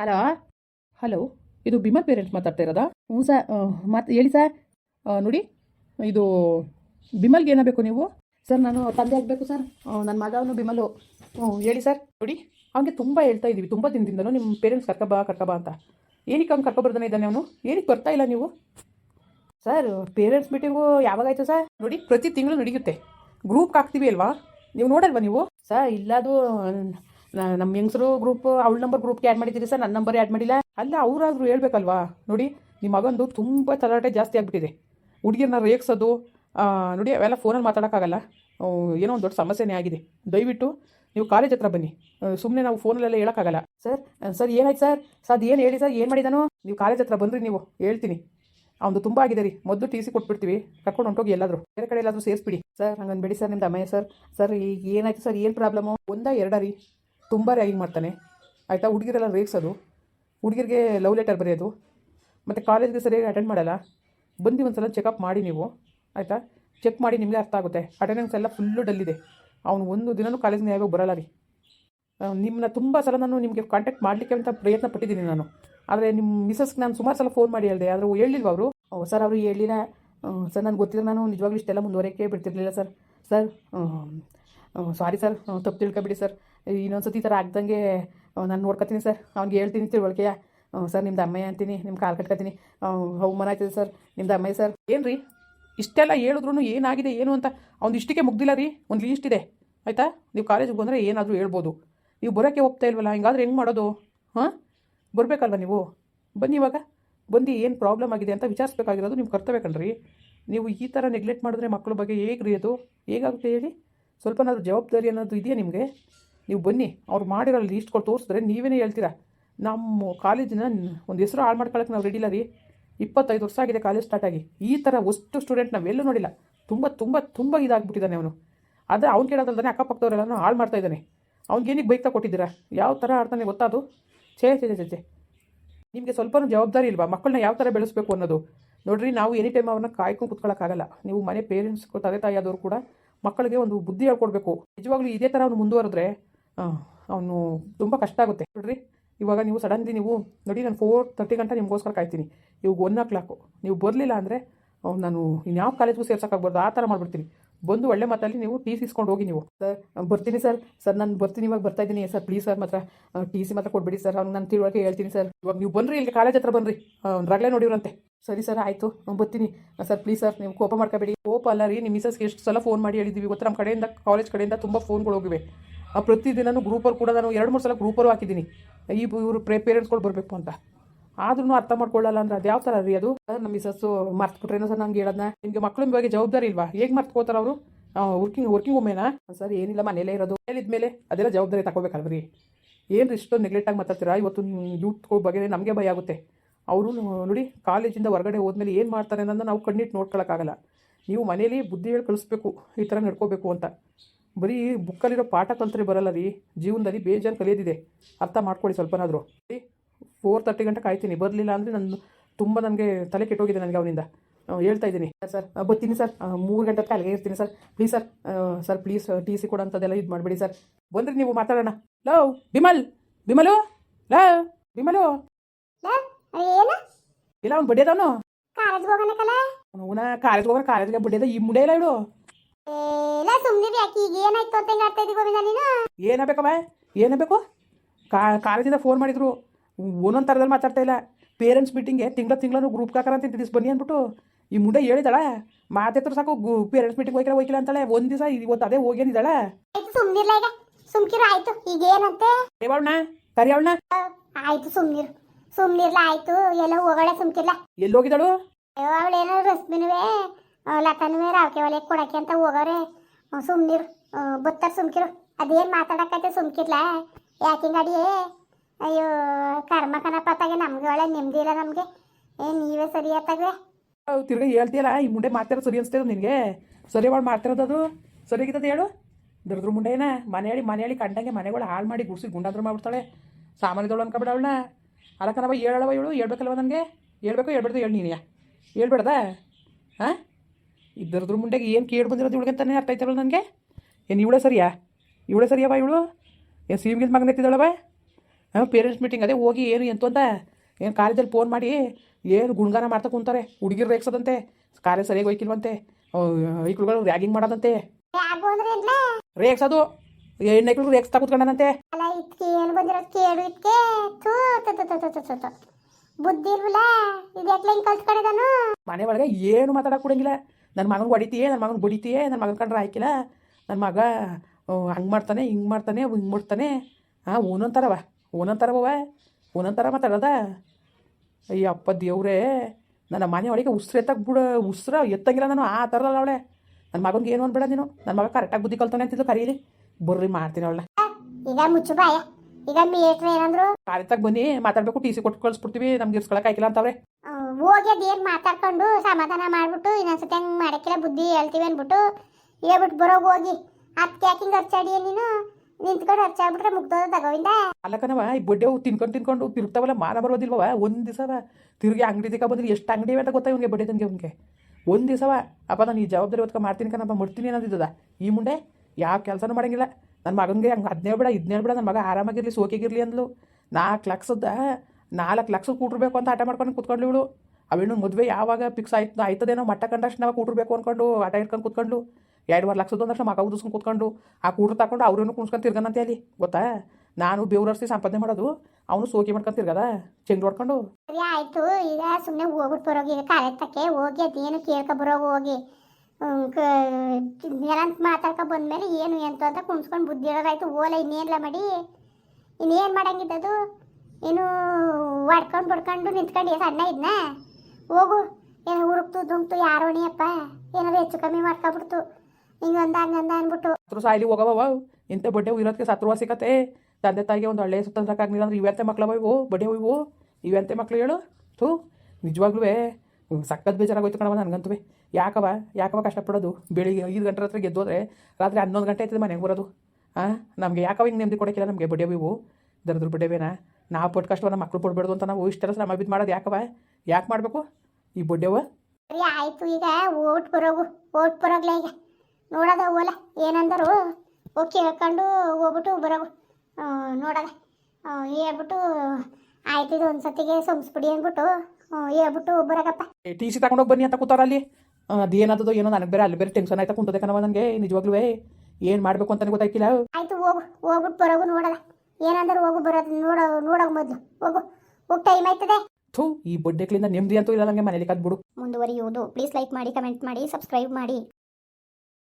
Hello? Hello? ಇದು Bimal parents ಮಾತಾಡ್ತಾ ಇರೋದಾ? ಹ್ಞೂ ಸರ್ ಮಾತು ಹೇಳಿ ಸರ್. ನೋಡಿ, ಇದು ಬಿಮಲ್ಗೆ ಏನಾಗಬೇಕು ನೀವು? ಸರ್, ನಾನು ತಂದೆ ಆಗಬೇಕು ಸರ್. ನನ್ನ ಮಗವನು ಬಿಮಲು ಹ್ಞೂ, ಹೇಳಿ ಸರ್. ನೋಡಿ, ಅವನಿಗೆ ತುಂಬ ಹೇಳ್ತಾ ಇದ್ದೀವಿ ತುಂಬ ದಿನದಿಂದಲೂ ನಿಮ್ಮ ಪೇರೆಂಟ್ಸ್ ಕರ್ಕೊಬಾ ಕರ್ಕೊಬಾ ಅಂತ. ಏನಕ್ಕೆ ಅವ್ನು ಕರ್ಕೊಬರ್ತಾನೆ ಇದ್ದಾನೆ ಅವನು? ಏನಕ್ಕೆ ಬರ್ತಾ ಇಲ್ಲ ನೀವು? ಸರ್, ಪೇರೆಂಟ್ಸ್ ಮೀಟಿಂಗು ಯಾವಾಗಾಯ್ತು ಸರ್? ನೋಡಿ, ಪ್ರತಿ ತಿಂಗಳು ನಡೆಯುತ್ತೆ. ಗ್ರೂಪ್ಗೆ ಹಾಕ್ತೀವಿ ಅಲ್ವಾ? ನೀವು ನೋಡಲ್ವಾ ನೀವು? ಸರ್ ಇಲ್ಲ ಅದು ನಮ್ಮ ಹೆಂಗಸರು ಗ್ರೂಪ್ ಅವಳ ನಂಬರ್ ಗ್ರೂಪ್ಗೆ ಆ್ಯಡ್ ಮಾಡಿದ್ದೀರಿ ಸರ್ ನನ್ನ ನಂಬರ್ ಆ್ಯಡ್ ಮಾಡಿಲ್ಲ. ಅಲ್ಲ, ಅವರಾದರೂ ಹೇಳ್ಬೇಕಲ್ವಾ? ನೋಡಿ ನಿಮ್ಮ ಮಗಂದು ತುಂಬ ತಲಾಟೆ ಜಾಸ್ತಿ ಆಗಿಬಿಟ್ಟಿದೆ. ಹುಡುಗಿರನ್ನ ರೇಗ್ಸೋದು ನೋಡಿ, ಅವೆಲ್ಲ ಫೋನಲ್ಲಿ ಮಾತಾಡೋಕ್ಕಾಗಲ್ಲ. ಏನೋ ಒಂದು ದೊಡ್ಡ ಸಮಸ್ಯೆನೇ ಆಗಿದೆ. ದಯವಿಟ್ಟು ನೀವು ಕಾಲೇಜ್ ಹತ್ರ ಬನ್ನಿ. ಸುಮ್ಮನೆ ನಾವು ಫೋನಲ್ಲೆಲ್ಲ ಹೇಳೋಕ್ಕಾಗಲ್ಲ. ಸರ್ ಸರ್, ಏನಾಯ್ತು ಸರ್? ಸರ್ ಅದು ಏನು ಹೇಳಿ ಸರ್? ಏನು ಮಾಡಿದಾನು? ನೀವು ಕಾಲೇಜ್ ಹತ್ರ ಬಂದ್ರಿ ನೀವು. ಹೇಳ್ತೀನಿ. ಅವ್ನು ತುಂಬ ಆಗಿದೆ ರೀ. ಮೊದಲು ಟಿ ಸಿ ಕೊಟ್ಬಿಡ್ತೀವಿ. ಕರ್ಕೊಂಡು ಹೊಂಟೋಗಿ ಎಲ್ಲಾದರೂ. ಬೇರೆ ಕಡೆ ಎಲ್ಲಾದರೂ ಸೇರಿಸ್ಬಿಡಿ. ಸರ್ ಹಂಗಂದು ಬಿಡಿ ಸರ್, ನಿಮ್ದು ಅಮ್ಮಯ್ಯ ಸರ್. ಸರ್, ಈಗ ಏನಾಯ್ತು ಸರ್? ಏನು ಪ್ರಾಬ್ಲಮ್ಮು ಒಂದ ಎರಡ ರೀ. ತುಂಬ ರ್ಯಾಗಿಂಗ್ ಮಾಡ್ತಾನೆ. ಆಯಿತಾ? ಹುಡುಗಿರೆಲ್ಲ ರೇಗ್ಸೋದು ಹುಡುಗಿರಿಗೆ ಲವ್ ಲೆಟರ್ ಬರೆಯೋದು. ಮತ್ತು ಕಾಲೇಜ್ಗೆ ಸರಿಯಾಗಿ ಅಟೆಂಡ್ ಮಾಡಲ್ಲ. ಬಂದು ಒಂದು ಸಲ ಚೆಕಪ್ ಮಾಡಿ ನೀವು. ಆಯಿತಾ? ಚೆಕ್ ಮಾಡಿ ನಿಮಗೆ ಅರ್ಥ ಆಗುತ್ತೆ. ಅಟೆಂಡೆನ್ಸ್ ಎಲ್ಲ ಫುಲ್ಲು ಡಲ್ಲಿದೆ ಅವನು ಒಂದು ದಿನವೂ ಕಾಲೇಜ್ನ ಯಾವಾಗ ಬರಲ್ಲ ರೀ. ನಿಮ್ಮನ್ನ ತುಂಬ ಸಲ ನಾನು ನಿಮಗೆ ಕಾಂಟ್ಯಾಕ್ಟ್ ಮಾಡಲಿಕ್ಕೆ ಅಂತ ಪ್ರಯತ್ನ ಪಟ್ಟಿದ್ದೀನಿ ನಾನು. ಆದರೆ ನಿಮ್ಮ ಮಿಸಸ್ಗೆ ನಾನು ಸುಮಾರು ಸಲ ಫೋನ್ ಮಾಡಿ ಹೇಳಿದೆ. ಆದರೂ ಹೇಳಿಲ್ವ ಅವರು? ಸರ್ ಅವರು ಹೇಳಿಲ್ಲ. ಸರ್ ನನಗೆ ಗೊತ್ತಿದ್ರೆ ನಾನು ನಿಜವಾಗ್ಲೂ ಇಷ್ಟೆಲ್ಲ ಮುಂದುವರೆಯೋಕ್ಕೆ ಬಿಡ್ತಿರ್ಲಿಲ್ಲ ಸರ್. Sir sorry. ಸರ್ ತಪ್ಪು ತಿಳ್ಕೊಬಿಡಿ ಸರ್. ಇನ್ನೊಂದು ಸತಿ ಈ ಥರ ಆಗ್ದಂಗೆ ನಾನು ನೋಡ್ಕೊತೀನಿ ಸರ್. ಅವ್ನಿಗೆ ಹೇಳ್ತೀನಿ ತಿಳುವಳಿಕೆಯ. ಸರ್, ನಿಮ್ದು ಅಮ್ಮಯ್ಯ ಅಂತೀನಿ. ನಿಮ್ಮ ಕಾಲು ಕಟ್ಕೊತೀನಿ. ಅವಮಾನ ಆಯ್ತದೆ ಸರ್. ನಿಮ್ದು ಅಮ್ಮಯ್ಯ ಸರ್. ಏನು ರೀ ಇಷ್ಟೆಲ್ಲ ಹೇಳಿದ್ರು ಏನಾಗಿದೆ, ಏನು ಅಂತ ಅವ್ನು ಇಷ್ಟಕ್ಕೆ ಮುಗ್ದಿಲ್ಲ ರೀ. ಒಂದು ಲೀಸ್ಟ್ ಇದೆ. ಆಯಿತಾ? ನೀವು ಕಾಲೇಜಿಗೆ ಬಂದರೆ ಏನಾದರೂ ಹೇಳ್ಬೋದು. ನೀವು ಬರೋಕ್ಕೆ ಹೋಗ್ತಾ ಇಲ್ವಲ್ಲ? ಹಿಂಗಾದ್ರೆ ಹೆಂಗೆ ಮಾಡೋದು? ಹಾಂ? ಬರಬೇಕಲ್ವ ನೀವು? ಬನ್ನಿ ಇವಾಗ. ಬಂದು ಏನು ಪ್ರಾಬ್ಲಮ್ ಆಗಿದೆ ಅಂತ ವಿಚಾರಿಸ್ಬೇಕಾಗಿರೋದು ನಿಮ್ಮ ಕರ್ತವ್ಯ ಕಣ್ರಿ. ನೀವು ಈ ಥರ ನೆಗ್ಲೆಕ್ಟ್ ಮಾಡಿದ್ರೆ ಮಕ್ಕಳ ಬಗ್ಗೆ ಹೇಗೆ ರೀ ಅದು? ಹೇಗಾಗುತ್ತೆ ಹೇಳಿ? ಸ್ವಲ್ಪನಾದ್ರೂ ಜವಾಬ್ದಾರಿ ಅನ್ನೋದು ಇದೆಯಾ ನಿಮಗೆ? ನೀವು ಬನ್ನಿ, ಅವ್ರು ಮಾಡಿರೋ ಲೀಸ್ಟ್ಗಳು ತೋರಿಸಿದ್ರೆ ನೀವೇ ಹೇಳ್ತೀರಾ? ನಮ್ಮ ಕಾಲೇಜಿನ ಒಂದು ಹೆಸರು ಹಾಳು ಮಾಡ್ಕೊಳಕ್ಕೆ ನಾವು ರೆಡಿ ಇಲ್ಲ ರೀ. ಇಪ್ಪತ್ತೈದು ವರ್ಷ ಆಗಿದೆ ಕಾಲೇಜ್ ಸ್ಟಾರ್ಟ್ ಆಗಿ. ಈ ಥರ ಅಷ್ಟು ಸ್ಟೂಡೆಂಟ್ ನಾವೆಲ್ಲೂ ನೋಡಿಲ್ಲ. ತುಂಬ ತುಂಬ ತುಂಬ ಇದಾಗ್ಬಿಟ್ಟಿದ್ದಾನೆ ಅವನು. ಆದರೆ ಅವ್ನು ಕೇಳೋದಲ್ದಾನೆ ಅಕ್ಕಪಕ್ಕದವರೆಲ್ಲ ಹಾಳು ಮಾಡ್ತಾ ಇದ್ದಾನೆ. ಅವ್ನಿಗೇನಿಗೆ ಬೈಕ್ ತಗೊಟ್ಟಿದ್ದೀರಾ ಯಾವ ಥರ ಆಡ್ತಾನೆ ಗೊತ್ತಾದು ಛೇ ಛೇ ಛೇ ಛೇ. ನಿಮಗೆ ಸ್ವಲ್ಪನೂ ಜವಾಬ್ದಾರಿ ಇಲ್ವಾ? ಮಕ್ಕಳನ್ನ ಯಾವ ಥರ ಬೆಳೆಸಬೇಕು ಅನ್ನೋದು? ನೋಡ್ರಿ, ನಾವು ಎನಿ ಟೈಮ್ ಅವ್ರನ್ನ ಕಾಯ್ಕೊಂಡು ಕುತ್ಕೊಳ್ಳೋಕ್ಕಾಗಲ್ಲ ನೀವು ಮನೆ ಪೇರೆಂಟ್ಸ್ ತಂದೆ ತಾಯಿ ಆದವರು ಕೂಡ ಮಕ್ಕಳಿಗೆ ಒಂದು ಬುದ್ಧಿ ಹೇಳ್ಕೊಡ್ಬೇಕು. ನಿಜವಾಗ್ಲೂ ಇದೇ ಥರ ಅವನು ಮುಂದುವರೆದ್ರೆ ಅವನು ತುಂಬ ಕಷ್ಟ ಆಗುತ್ತೆ. ನೋಡ್ರಿ, ಇವಾಗ ನೀವು ಸಡನ್ಲಿ ನೀವು, ನೋಡಿ, ನಾನು ಫೋರ್ ತರ್ಟಿ ಗಂಟೆ ನಿಮಗೋಸ್ಕರ ಕಾಯ್ತೀನಿ. ಇವಾಗ ಒನ್ ಓ ಕ್ಲಾಕು ನೀವು ಬರಲಿಲ್ಲ ಅಂದರೆ ನಾನು ಇನ್ಯಾವ ಕಾಲೇಜ್ಗೂ ಸೇರ್ಸೋಕ್ಕಾಗ್ಬಾರ್ದು. ಆ ಥರ ಮಾಡಿಬಿಡ್ತೀನಿ. ಬಂದು ಒಳ್ಳೆ ಮಾತಲ್ಲಿ ನೀವು ಟಿ ಸಿ ಇಸ್ಕೊಂಡು ಹೋಗಿ ನೀವು. ಬರ್ತೀನಿ ಸರ್. ಸರ್, ನಾನು ಬರ್ತೀನಿ, ಇವಾಗ ಬರ್ತಾ ಇದ್ದೀನಿ. ಸರ್ ಪ್ಲೀಸ್ ಸರ್, ಮಾತ್ರ ಟಿ ಸಿ ಮಾತ್ರ ಕೊಡ್ಬೇಡಿ ಸರ್. ಅವ್ನು ನಾನು ತಿಳುವಳಿಕೆ ಹೇಳ್ತೀನಿ ಸರ್. ಇವಾಗ ನೀವು ಬನ್ನಿರಿ ಇಲ್ಲಿ ಕಾಲೇಜ್ ಹತ್ರ ಬನ್ನಿರಿ ಅವ್ರಾಗಲೇ ನೋಡಿವ್ರಂತೆ. ಸರಿ ಸರ್, ಆಯಿತು. ಬರ್ತೀನಿ. ಸರ್ ಪ್ಲೀಸ್ ಸರ್, ನೀವು ಕೋಪ ಮಾಡ್ಕೋಬೇಡಿ. ಕೋಪ ಅಲ್ಲ ರೀ ನಿಮ್ಮ ಮಿಸಸ್ಗೆ ಎಷ್ಟು ಸಲ ಫೋನ್ ಮಾಡಿ ಹೇಳಿದ್ದೀವಿ ಗೊತ್ತಾ ನಮ್ಮ ಕಡೆಯಿಂದ ಕಾಲೇಜ್ ಕಡೆಯಿಂದ ತುಂಬ ಫೋನ್ಗಳು ಹೋಗಿವೆ. ಆ ಪ್ರತಿದಿನ ಗ್ರೂಪಲ್ಲಿ ಕೂಡ ನಾನು ಎರಡು, ಮೂರು ಸಲ ಗ್ರೂಪಲ್ಲೂ ಹಾಕಿದ್ದೀನಿ. ಈ, ಇವರು ಪ್ರೇ ಪೇರೆಂಟ್ಸ್ಗಳು ಬರಬೇಕು ಅಂತ. ಆದ್ರೂ ಅರ್ಥ ಮಾಡ್ಕೊಳ್ಳಲ್ಲ ಅಂದ್ರೆ ಅದು ಯಾವ ಥರ ರೀ ಅದು? ನಮ್ಮ ಮಿಸಸ್ಸು ಮರ್ತ್ಬಿಟ್ರೇನೋ ಸರ್ ನಂಗೆ ಹೇಳದ್ನ. ನಿಮಗೆ ಮಕ್ಕಳ ಬಗ್ಗೆ ಜವಾಬ್ದಾರಿ ಇಲ್ವಾ? ಹೇಗೆ ಮರ್ತ್ಕೋತಾರೆ ಅವರು? ವರ್ಕಿಂಗ್ ವರ್ಕಿಂಗ್ ವುಮೆನಾ ಸರ್, ಏನಿಲ್ಲ, ಮನೇಲೇ ಇರೋದು. ಹೇಳಿದ್ಮೇಲೆ ಅದೆಲ್ಲ ಜವಾಬ್ದಾರಿ ತಗೋಬೇಕಲ್ರಿ ಏನು ಇಷ್ಟೊಂದು ನೆಗ್ಲೆಕ್ಟಾಗಿ ಮಾತಾಡ್ತೀರಾ? ಇವತ್ತು ಯೂತ್ಗಳ ಬಗ್ಗೆ ನಮಗೆ ಭಯ ಆಗುತ್ತೆ. ಅವರು ನೋಡಿ ಕಾಲೇಜಿಂದ ಹೊರಗಡೆ ಹೋದ್ಮೇಲೆ ಏನು ಮಾಡ್ತಾರೆ ಅನ್ನೋದನ್ನ ನಾವು ಕಣ್ಣಿಟ್ಟು ನೋಡ್ಕೊಳಕ್ಕಾಗಲ್ಲ ನೀವು ಮನೇಲಿ ಬುದ್ಧಿ ಹೇಳಿ ಕಳಿಸ್ಬೇಕು, ಈ ಥರ ನಡ್ಕೋಬೇಕು ಅಂತ. ಬರೀ ಬುಕ್ಕಲ್ಲಿರೋ ಪಾಠ ಕಲ್ತ್ರೆ ಬರಲ್ಲ ರೀ. ಜೀವನದಲ್ಲಿ ಬೇಜಾನ್ ಕಲಿಯೋದಿದೆ. ಅರ್ಥ ಮಾಡ್ಕೊಳ್ಳಿ ಸ್ವಲ್ಪನಾದರೂ. ಫೋರ್ ತರ್ಟಿ ಗಂಟೆ ಕಾಯ್ತೀನಿ. ಬರಲಿಲ್ಲ ಅಂದರೆ ನಾನು ತುಂಬ ನನಗೆ ತಲೆ ಕೆಟ್ಟೋಗಿದೆ ನನಗೆ ಅವನಿಂದ. ಹೇಳ್ತಾ ಇದ್ದೀನಿ. ಸರ್ ಬರ್ತೀನಿ ಸರ್. ಮೂರು ಗಂಟೆ ತನಕ ಅಲ್ಲಿಗೆ ಇರ್ತೀನಿ sir. Please sir sir please T C ಕೊಡೋಂಥದ್ದೆಲ್ಲ ಇದು ಮಾಡಬೇಡಿ ಸರ್. ಬಂದ್ರಿ ನೀವು ಮಾತಾಡೋಣ. ಲೋ ಬಿಮಲ್ ಬಿಮಲು ಲಾ ಬಿಮಲು ಇಲ್ಲ ಅವ್ನು ಬಡ್ಡಿಯದವನು ಅವನು? ಕಾಲೇಜ್ಗೆ ಹೋಗೋಣ ಕಾಲೇಜ್ಗೆ ಬಡ್ಡಿಯದ ಈ ಮುಡೇ ಇಲ್ಲ ಇಡು ಏನಾಗಬೇಕಮ್ಮ ಏನಾಗಬೇಕು ಕಾಲೇಜಿಂದ ಫೋನ್ ಮಾಡಿದ್ರು. ಒಂದೊಂದು ಥರದಲ್ಲಿ ಮಾತಾಡ್ತಾ ಇಲ್ಲ. ಪೇರೆಂಟ್ಸ್ ಮೀಟಿಂಗ್ಗೆ ತಿಂಗಳ ತಿಂಗಳೂ ಗ್ರೂಪ್ ಕಾಕರ ಅಂತ ತಿಳಿಸ್ ಬನ್ನಿ ಅಂದ್ಬಿಟ್ಟು ಈ ಮುಂದೆ ಹೇಳಿದಾಳ ಮಾತಾಡ್ತಾರೆ ಸಾಕು ಪೇರೆಂಟ್ಸ್ ಮೀಟಿಂಗ್ ಹೋಗಿಲ್ಲ ಹೋಗಿಲ್ಲ ಅಂತಾಳೆ. ಒಂದು ದಿವಸ ಇವತ್ತು ಅದೇ ಹೋಗೇನಿದ್ದಾಳೆ ಆಯ್ತು ಸುಮ್ಮನಿರ್ಲ ಈಗ. ಸುಮ್ಕಿರು ಆಯ್ತು. ಈಗ ಏನಂತೆ? ರೇವಣ್ಣ ಕರಿ ಅವಳನ್ನ ಆಯ್ತು ಸುಮ್ನಿರು. ಸುಮ್ನಿರ್ಲ ಆಯ್ತು. ಎಲ್ಲ ಹೋಗೋಳೆ ಸುಮ್ಕಿರ್ಲ. ಎಲ್ಲೋಗಿದ್ದಾಳು ಅಯ್ಯೋ ಅವಳೇನೋ ರಶ್ಮಿನುವೆ ಲತಾನುವೆ ರಾವ್ಕೆ ಒಲೆ ಕೊಡಕ್ಕೆ ಅಂತ ಹೋಗವ್ರೆ ಸುಮ್ನಿರು. ಬತ್ತಾರ ಸುಮ್ಕಿರು. ಅದೇನು ಮಾತಾಡಕತ್ತೆ ಸುಮ್ಕಿರ್ಲ. ಯಾಕಿಂಗಡಿ ಅಯ್ಯೋ ಕರ್ಮ ಕನಪತ್ತಾಗೆ ನಮ್ಗೆ ಒಳ್ಳೆ ನೆಮ್ಮದಿ ಇಲ್ಲ ನಮಗೆ. ಏ, ನೀವೇ ಸರಿ ಆತಾಗೆ ಅವು ತಿರ್ಗಾ ಹೇಳ್ತೀಯಲ್ಲ, ಈ ಮುಂಡೆ ಮಾತಾಡೋದು ಸರಿ ಅನಿಸ್ತೇವೆ ನಿನಗೆ? ಸರಿ ಮಾಡಿ, ಮಾಡ್ತಿರೋದು ಅದು? ಸರಿಯಾಗಿರ್ತದೆ ಹೇಳು. ಮನೆ ಹೇಳಿ ಮನೆ ಹೇಳಿ ಕಂಡಂಗೆ ಮನೆಗಳು ಹಾಳು ಮಾಡಿ ಗುಡಿಸಿ ಗುಂಡಾದ್ರು ಮಾಡ್ಬಿಡ್ತಾಳೆ. ಸಾಮಾನ್ಯದವಳು ಅನ್ಕೊಬೇಡ ಅವಳನ್ನ. ಅಲಕನವ ಹೇಳವ ಇವಳು? ಹೇಳ್ಬೇಕಲ್ವ ನನಗೆ? ಹೇಳ್ಬೇಕು, ಹೇಳ್ಬಿಡ್ದು ಹೇಳಿ ನೀನು ಹೇಳ್ಬೇಡ್ದ? ಹಾಂ ಈ ಮುಂಡೆಗೆ ಏನು ಕೇಳಿ ಬಂದಿರೋದು ಇವಳಿಗಂತಾನೆ ಅರ್ಥ ಆಯ್ತಲ್ಲ ನನಗೆ? ಏನು, ಇವಳೇ ಸರಿಯಾ? ಇವಳೇ ಸರಿಯವ ಇವಳು? ಏನು, ಸೀಮ್ಗಿದ ಮಗನ ಎತ್ತಿದ್ದಾಳವ ಹಾಂ ಪೇರೆಂಟ್ಸ್ ಮೀಟಿಂಗ್ ಅದೇ ಹೋಗಿ ಏನು ಎಂತ ಅಂತ ಏನು ಕಾಲೇಜಲ್ಲಿ ಫೋನ್ ಮಾಡಿ ಏನು ಗುಣಗಾನ ಮಾಡ್ತಾ ಕುಂತಾರೆ. ಹುಡುಗಿರು ರೇಗ್ಸದಂತೆ ಕಾಲೇಜ್ ಸರಿಯಾಗಿ ಹೋಯ್ಕಿಲ್ವಂತೆ. ಐಕ್ಳುಗಳು ರ್ಯಾಗಿಂಗ್ ಮಾಡೋದಂತೆ. ರೇಗ್ಸೋದು. ಹೆಣ್ಣೈಕ್ಳು ರೇಗ್ಸ್ತಾ ಕೂತ್ಕೊಂಡನಂತೆ ಅಲ್ಲ ಇದ್ಕೆ ಏನು ಬಂದಿರೋದು ಕೇಳು ಇದ್ಕೆ. ಥೂ ಥೂ ಥೂ ಥೂ ಥೂ ಥೂ ಥೂ ಬುದ್ಧಿ ಇಲ್ವಲ್ಲ? ಇದು ಯಾಕೆ ಹಿಂಗೆ ಕಲ್ತ್ಕೊಂಡಿದ್ದಾನು ಮನೆ ಒಳಗೆ ಏನು ಮಾತಾಡಕ್ಕೆ ಕೊಡಂಗಿಲ್ಲ. ನನ್ನ ಮಗನ ಹೊಡಿತೀಯೇ ನನ್ನ ಮಗನ ಬಡಿತೀಯೇ ನನ್ನ ಮಗನ ಕಂಡ್ರೆ ಹಾಕಿಲ್ಲ. ನನ್ನ ಮಗ ಹಂಗೆ ಮಾಡ್ತಾನೆ ಹಿಂಗೆ ಮಾಡ್ತಾನೆ ಹಿಂಗೆ ಮಾಡ್ತಾನೆ ಹಾಂ ಓನಂತಾರವ ಒಂದೊಂದು ಥರ ಮಾತಾಡೋದ? ಅಯ್ಯಪ್ಪ ದೇವ್ರೇ ನನ್ನ ಮನೆ ಒಳಗೆ ಉಸ್ರ ಎತ್ತಕ್ಕೆ ಬಿಡು ಉಸ್ರ ಎತ್ತಂಗಿಲ್ಲ ನಾನು ಆ ಥರದಲ್ಲ ಅವಳೆ. ನನ್ನ ಮಗನಿಗೆ ಏನು ಅನ್ಬೇಡ ನೀನು ನನ್ನ ಮಗ ಕರೆಕ್ಟಾಗಿ ಬುದ್ಧಿ ಕಲ್ತಾನೆ ಅಂತಿದ್ದು ಕರೀಲಿ ಬರ್ರಿ ಮಾಡ್ತೀನಿ ಅವಳ ಈಗ ಈಗ ಮೀಟ್ರ್ ಏನಂದ್ರು? ಕಾಲೇಜಾಗ ಬನ್ನಿ ಮಾತಾಡ್ಬೇಕು ಟಿ ಸಿ ಕೊಟ್ಟು ಕಳಿಸ್ಬಿಡ್ತೀವಿ ನಮ್ಗೆ ಇರ್ಸ್ಕೊಳಕ್ ಆಯ್ಕಿಲ್ಲ ಅಂತವ್ರೆ. ಹೋಗಿ ಅದೇನು ಮಾತಾಡ್ಕೊಂಡು ಸಮಾಧಾನ ಮಾಡ್ಬಿಟ್ಟು ಇನ್ನೊಂದ್ಸತಿ ಹಂಗೆ ಮಾಡಕ್ಕಿಲ್ಲ ಬುದ್ಧಿ ಹೇಳ್ತೀವಿ ಅಂದ್ಬಿಟ್ಟು ಹೇಳ್ಬಿಟ್ಟು ಬರೋಗಿ ಹೋಗಿ. ಅದಕ್ಕೆ ಯಾಕೆ ಹಿಂಗೆ ಹರ್ಚಾಡಿ ನೀನು? ನಿಂತ್ಕೊಂಡು ಹರ್ಚಾಡ್ಬಿಟ್ರೆ ಮುಗ್ದೋದ ತಗೋವಿಂದ ಅಲ್ಲಕನವ ಈ ಬಡ್ಡೆ ತಿನ್ಕೊಂಡು ತಿನ್ಕೊಂಡು ತಿರುಗ್ತಾವಲ್ಲ, ಮಾನ ಬರೋದಿಲ್ವವ ಒಂದು ದಿವಸವ ತಿರುಗಿ ಅಂಗಡಿ ತಿಕ್ಕ ಬಂದ್ರೆ ಎಷ್ಟು ಅಂಗಡಿ ಅಂತ ಗೊತ್ತಾ ಇವ್ನಿಗೆ, ಬಡ್ಡೆ ತಂಗಿ ಅವ್ನಿಗೆ? ಒಂದು ದಿವಸವ, ಅಪ್ಪ ನಾನು ಈ ಜವಾಬ್ದಾರಿ ಹೊತ್ಕೊಂಡು ಮಾಡ್ತೀನಿ ಕಣಪ್ಪ ಮಾಡ್ತೀನಿ ಅನ್ನೋದಿದ್ದದ? ಈ ಮುಂಡೆ ಯಾವ ಕೆಲಸನೂ ಮಾಡಂಗಿಲ್ಲ. ನನ್ನ ಮಗನಿಗೆ ಹಂಗೆ ಹದಿನೇಳು ಬಿಡ ಹದಿನೇಳು ಬಿಡ ನನ್ನ ಮಗ ಆರಾಮಾಗಿರಲಿ, ಸೋಕಿಗಿರಲಿ ಅಂದ್ಲು. ನಾಲ್ಕು ಲಕ್ಷದ, ನಾಲ್ಕು ಲಕ್ಷ ಕೂಟಿರ್ಬೇಕು ಅಂತ ಆಟ ಮಾಡ್ಕೊಂಡು ಕೂತ್ಕೊಂಡ್ಲು ಇವಳು. ಅವೇನು ಮದುವೆ ಯಾವಾಗ ಫಿಕ್ಸ್ ಆಯ್ತು ಆಯ್ತದೇನೋ ಮಟ್ಟ ಕಂಡಷ್ಟು ನಾವು ಕೂಟಿರ್ಬೇಕು ಅಂದ್ಕೊಂಡು ಆಟ ಇಟ್ಕೊಂಡು ಕೂತ್ಕೊಂಡು ಎರಡುವರೆ ಲಕ್ಷದ ಒಂದಷ್ಟು ಮಗ ಉದಿಸ್ಕೊಂಡು ಕೂತ್ಕೊಂಡು, ಆ ಕೂಟ್ರು ತಗೊಂಡು ಅವ್ರೇನು ಕುಣ್ಸ್ಕೊಂಡು ತಿರ್ಗನಂತೆ ಅಲ್ಲಿ ಗೊತ್ತಾ? ನಾನು ಬೇವ್ರರ್ಸಿ ಸಂಪಾದನೆ ಮಾಡೋದು, ಅವನು ಸೋಕಿ ಮಾಡ್ಕೊಂಡು ತಿರ್ಗದ ಚೆಂಗ್ ಹೊಡ್ಕೊಂಡು. ಸರಿ ಆಯ್ತು, ಈಗ ಸುಮ್ಮನೆ ಹೋಗ್ಬಿಟ್ಟು ಬರೋಗಿ, ಈಗ ಕಾಲೇಜ್ ತಕ್ಕೆ ಹೋಗಿ ಅದೇನು ಕೇಳ್ಕೊ ಬರೋ ಹೋಗಿ ಏನಂತ ಮಾತಾಡ್ಕೊ ಬಂದ್ಮೇಲೆ ಏನು ಎಂತ ಅಂತ ಕುಣ್ಸ್ಕೊಂಡು ಬುದ್ಧಿ ಹೇಳೋದಾಯ್ತು, ಓಲ ಇನ್ನೇನಿಲ್ಲ ಮಾಡಿ? ಇನ್ನೇನು ಮಾಡಂಗಿದ್ದದು? ಏನು ಹೊಡ್ಕೊಂಡು ಬಡ್ಕೊಂಡು ನಿಂತ್ಕೊಂಡು ಸಣ್ಣ ಇದ್ನ? ಹೋಗು ಏನು ಹುರುಕ್ತು ದುಂಕ್ತು ಯಾರೋಣಿಯಪ್ಪ ಏನಾದ್ರು ಹೆಚ್ಚು ಕಮ್ಮಿ ಮಾಡ್ಕೊಬಿಡ್ತು. ಹಿಂಗಂದ ಅಂದ ಅಂದ್ಬಿಟ್ಟು. ಹತ್ರ ಸಾಯ್ಲಿ ಹೋಗವ ಇಂಥ ಬಡ್ಡೆ ಇರೋದಕ್ಕೆ ಸತ್ರುವ ಸಿಗತ್ತೆ ತಂದೆ ತಾಯಿಗೆ ಒಂದು ಒಳ್ಳೆಯ ಸುತ್ತಂದ್ರಕ್ಕಾಗಲಿಲ್ಲ ಅಂದ್ರೆ ಇವೆಂತೆ ಮಕ್ಳು ಇವು ಬಡ್ಡೆ ಇವು. ಇವೆಂತೆ ಮಕ್ಳು ಹೇಳು. ಥೂ ನಿಜವಾಗ್ಲೂ ಸಕ್ಕತ್ ಬೇಜಾರಾಗೋಯ್ತು ಕಣವ ನನಗಂತೂ ಯಾಕವ ಯಾಕವ ಕಷ್ಟಪಡೋದು? ಬೆಳಿಗ್ಗೆ ಐದು ಗಂಟೆ ಹತ್ರ ಗೆದ್ದೋದ್ರೆ ರಾತ್ರಿ ಹನ್ನೊಂದು ಗಂಟೆ ಆಯ್ತದೆ ಮನೆಗೆ ಬರೋದು. ಹಾಂ ನಮಗೆ ಯಾಕವ ಹಿಂಗೆ ನೆಮ್ಮದಿ ಕೊಡೋಕ್ಕಿಲ್ಲ ನಮಗೆ ಬಡ್ಡೆ ಇವು? ದರದ್ರ ಬಡ್ಡೆವೇನ ನಾವು ಪಟ್ಟು ಕಷ್ಟವ ನಮ್ಮ ಮಕ್ಳು ಪಡ್ಬೇಡ್ದು ಅಂತ ನಾವು ಇಷ್ಟೆಲ್ಲ ಶ್ರಮ ಬಿದ್ದು ಮಾಡೋದು ಯಾಕವ ಯಾಕೆ ಮಾಡಬೇಕು ಈ ಬಡ್ಡೆವ ಆಯ್ತು ಈಗ ಓಟ್ ಬರೋಗು ಓಟ್ ಬರೋಗ್ಲೇ ಈಗ. ನೋಡೋದ ಓಲ ಏನಂದರು ಓಕೆ ಹೇಳ್ಕೊಂಡು ಹೋಗ್ಬಿಟ್ಟು ಬರೋ ನೋಡೋದ ಹೇಳ್ಬಿಟ್ಟು ಆಯ್ತು ಇದು ಒಂದು ಸತಿಗೆ ಅಂದ್ಬಿಟ್ಟು ಹೇಳ್ಬಿಟ್ಟು ಬರಗಪ್ಪ. ಟಿ ಸಿ ತಗೊಂಡೋಗಿ ಬನ್ನಿ ಅಂತ ಕೂತಾರ ಅಲ್ಲಿ. ಅದೇನಾದದು ಏನೋ ನನಗೆ ಬೇರೆ ಅಲ್ಲಿ ಬೇರೆ ಟೆನ್ಷನ್ ಆಯ್ತಾ ಕುಂತದೆ ಕಣವ ನನಗೆ ನಿಜವಾಗ್ಲೂ ಏನು ಮಾಡಬೇಕು ಅಂತ ಗೊತ್ತಾಯ್ತಿಲ್ಲ ಆಯ್ತು ಹೋಗು ಹೋಗ್ಬಿಟ್ಟು ಬರೋಗು ನೋಡೋದ. ಏನಂದ್ರೆ ಹೋಗು ಬರೋದು ನೋಡೋ ನೋಡೋಕೆ ಮೊದಲು ಹೋಗು. ಹೋಗಿ ಟೈಮ್ ಆಯ್ತದೆ. ಥೂ ಈ ಬಡ್ಡೆಕ್ಲಿಂದ ನೆಮ್ಮದಿ ಅಂತೂ ಇಲ್ಲ ನನಗೆ ಮನೇಲಿ ಕದ್ಬಿಡು. ಮುಂದುವರಿಯುವುದು. ಪ್ಲೀಸ್ ಲೈಕ್ ಮಾಡಿ ಕಮೆಂಟ್ ಮಾಡಿ ಸಬ್ಸ್ಕ್ರೈಬ್ ಮಾಡಿ.